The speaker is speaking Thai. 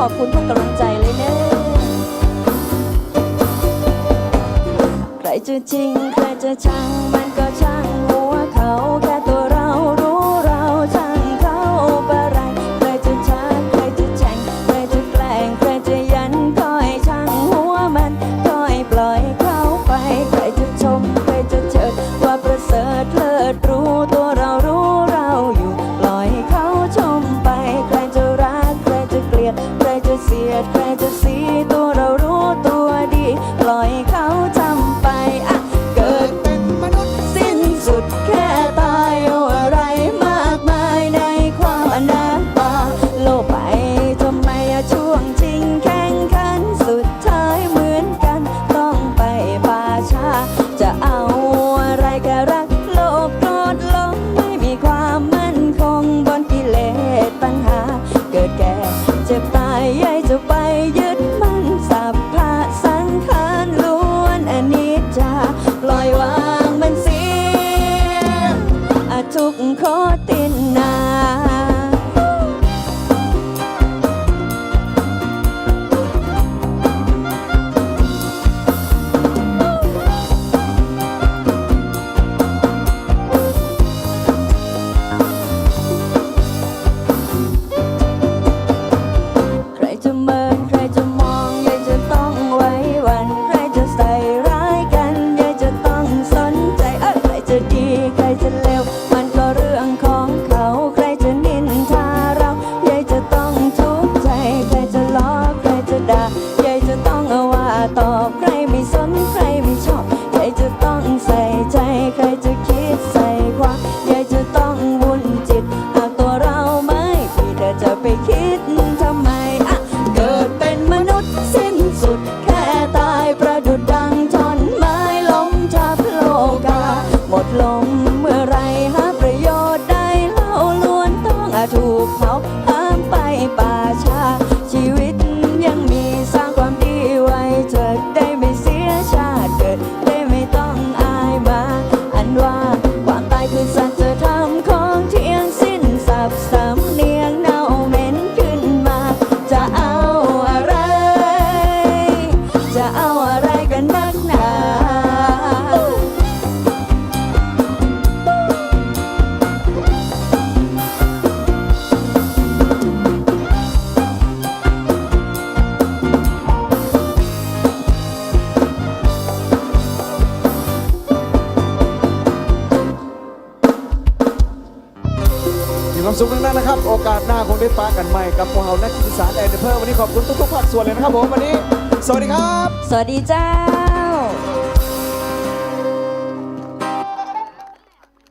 ขอบคุณทุกกำลังใจเลยเนะ ใครจะจริง ใครจะชังมันก็ช่างหัวเขาแค่ตัวเรารู้เราช่างเขาปะไร ใครจะชักใครจะแช่งใครจะแกล้งใครจะยันก็ให้ช่างหัวมันก็ให้ปล่อย ดแค่ตายเอาอะไรมากมายในความอนาตาโลกไปทำไมอะช่วงจริงแข่งขันสุดท้ายเหมือนกัน ต้องไปป่าช้าจะเอา ทุกขอตินนา ตอบใครไม่สนใครไม่ชอบยายจะต้องใส่ใจ ใครจะคิดใส่ความยายจะต้องวุ่นจิต หากตัวเราไม่ดีเธอจะไปคิดทำไมอะเกิดเป็นมนุษย์สิ้นสุด แค่ตายประดุดดังท่อนไม้ล้มทับโลกา หมดลมเมื่อไรหาประโยชน์ได้เล่าล้วนต้องอาถูกเผาห้ามไปป่าชา สุขนั้นนะครับ โอกาสหน้าคงได้ปากันใหม่กับพวกเรานักกีฬาแอนเดอร์เพอร์วันนี้ขอบคุณทุกๆภาคส่วนเลยนะครับผมวันนี้ สวัสดีครับ สวัสดีจ้า